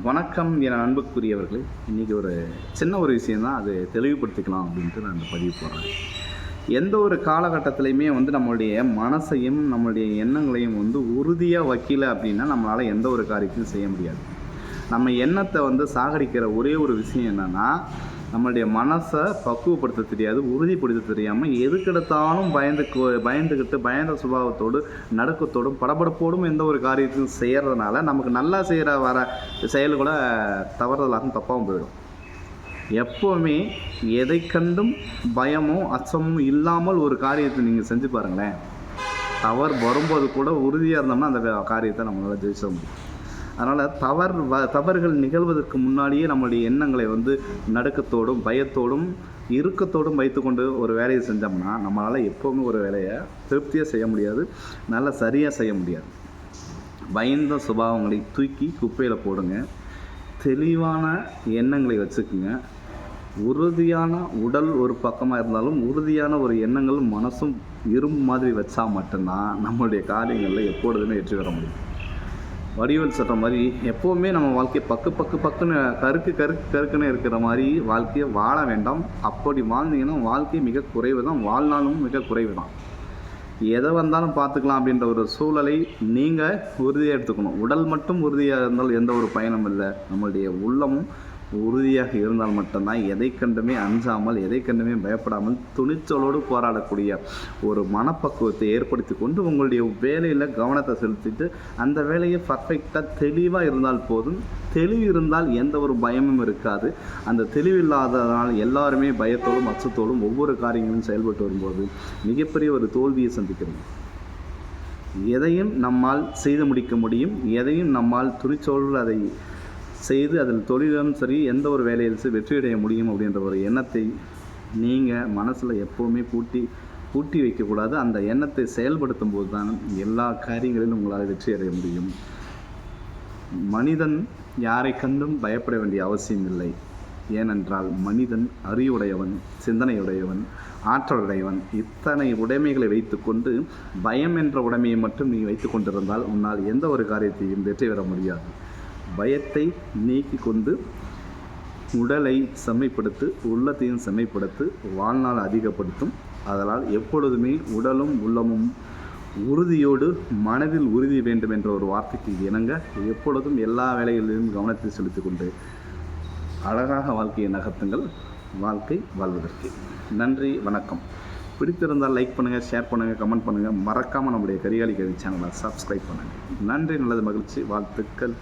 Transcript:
வணக்கம் என அன்புக்குரியவர்களே இன்றைக்கி ஒரு சின்ன ஒரு விஷயந்தான் அது தெளிவுபடுத்திக்கலாம் அப்படின்ட்டு நான் இந்த பதிவு போடுறேன். எந்த ஒரு காலகட்டத்திலையுமே வந்து நம்மளுடைய மனசையும் நம்மளுடைய எண்ணங்களையும் வந்து உறுதியாக வைக்கல அப்படின்னா நம்மளால் எந்த ஒரு காரியத்தையும் செய்ய முடியாது. நம்ம எண்ணத்தை வந்து சாகடிக்கிற ஒரே ஒரு விஷயம் என்னென்னா நம்மளுடைய மனசை பக்குவப்படுத்த தெரியாது உறுதிப்படுத்த தெரியாமல் எதுக்கெடுத்தாலும் பயந்து பயந்துக்கிட்டு பயந்த சுபாவத்தோடு நடுக்கத்தோடும் படபடப்போடும் எந்த ஒரு காரியத்தையும் செய்கிறதுனால நமக்கு நல்லா செய்கிற வர செயல் கூட தவறுதலாகவும் தப்பாகவும் போயிடும். எப்போவுமே எதை கண்டும் பயமும் அச்சமும் இல்லாமல் ஒரு காரியத்தை நீங்கள் செஞ்சு பாருங்களேன். தவறு வரும்போது கூட உறுதியாக இருந்தோம்னா அந்த காரியத்தை நம்மளால் ஜெயிச்ச முடியும். அதனால் தவறு வ தவறுகள் நிகழ்வதற்கு முன்னாடியே நம்மளுடைய எண்ணங்களை வந்து நடுக்கத்தோடும் பயத்தோடும் இறுக்கத்தோடும் வைத்துக்கொண்டு ஒரு வேலையை செஞ்சோம்னா நம்மளால் எப்போவுமே ஒரு வேலையை திருப்தியாக செய்ய முடியாது. நல்லா சரியாக செய்ய முடியாது. பயந்த சுபாவங்களை தூக்கி குப்பையில் போடுங்க. தெளிவான எண்ணங்களை வச்சுக்குங்க. உறுதியான உடல் ஒரு பக்கமாக இருந்தாலும் உறுதியான ஒரு எண்ணங்களும் மனசும் இரும்பு மாதிரி வச்சா மட்டும்தான் நம்மளுடைய காரியங்களில் எப்பொழுதுமே வெற்றி பெற முடியும். வடிவேல் சொல்கிற மாதிரி எப்போவுமே நம்ம வாழ்க்கையை பக்கு பக்கு பக்குன்னு கருக்கு கருக்கு கருக்குன்னு இருக்கிற மாதிரி வாழ்க்கையை வாழ வேண்டாம். அப்படி வாழ்ந்தீங்கன்னா வாழ்க்கை மிக குறைவு தான் வாழ்நாளும் மிக குறைவு தான் எதை வந்தாலும் பார்த்துக்கலாம் அப்படின்ற ஒரு சூழலை நீங்கள் உறுதியாக எடுத்துக்கணும். உடல் மட்டும் உறுதியாக இருந்தால் எந்த ஒரு பயனும் இல்லை. நம்மளுடைய உள்ளமும் உறுதியாக இருந்தால் மட்டும்தான் எதை கண்டுமே அஞ்சாமல் எதை கண்டுமே பயப்படாமல் துணிச்சலோடு போராடக்கூடிய ஒரு மனப்பக்குவத்தை ஏற்படுத்தி கொண்டு உங்களுடைய வேலையில் கவனத்தை செலுத்திட்டு அந்த வேலையை பர்ஃபெக்டாக தெளிவாக இருந்தால் போதும். தெளிவு இருந்தால் எந்த ஒரு பயமும் இருக்காது. அந்த தெளிவில்லாததனால் எல்லாருமே பயத்தோடும் அச்சத்தோடும் ஒவ்வொரு காரியங்களும் செயல்பட்டு வரும்போது மிகப்பெரிய ஒரு தோல்வியை சந்திக்கிறோம் எதையும் நம்மால் செய்து முடிக்க முடியும். எதையும் நம்மால் துணிச்சோடு அதை செய்து அதில் தொழிலும் சரி எந்த ஒரு வேலையில் சரி வெற்றியடைய முடியும் அப்படின்ற ஒரு எண்ணத்தை நீங்கள் மனசில் எப்போவுமே பூட்டி பூட்டி வைக்கக்கூடாது. அந்த எண்ணத்தை செயல்படுத்தும் போது தான் எல்லா காரியங்களிலும் உங்களால் வெற்றி அடைய முடியும். மனிதன் யாரை கண்டும் பயப்பட வேண்டிய அவசியம் இல்லை. ஏனென்றால் மனிதன் அறிவுடையவன் சிந்தனையுடையவன் ஆற்றலுடையவன். இத்தனை உடைமைகளை வைத்துக்கொண்டு பயம் என்ற உடைமையை மட்டும் நீ வைத்து கொண்டிருந்தால் உன்னால் எந்த ஒரு காரியத்தையும் வெற்றி பெற முடியாது. பயத்தை நீக்கி கொண்டு உடலை செம்மைப்படுத்து உள்ளத்தையும் செம்மைப்படுத்து வாழ்நாள் அதிகப்படுத்தும். அதனால் எப்பொழுதுமே உடலும் உள்ளமும் உறுதியோடு மனதில் உறுதி வேண்டும் என்ற ஒரு வார்த்தைக்கு இணங்க எப்பொழுதும் எல்லா வேலைகளிலும் கவனத்தை செலுத்தி கொண்டு அழகாக வாழ்க்கையை நகர்த்துங்கள். வாழ்க்கை வாழ்வதற்கு. நன்றி வணக்கம். பிடித்திருந்தால் லைக் பண்ணுங்கள் ஷேர் பண்ணுங்கள் கமெண்ட் பண்ணுங்கள் மறக்காமல் நம்முடைய கரிகாலி கவி சேனலை சப்ஸ்கிரைப் பண்ணுங்கள் நன்றி நல்லது மகிழ்ச்சி வாழ்த்துக்கள்.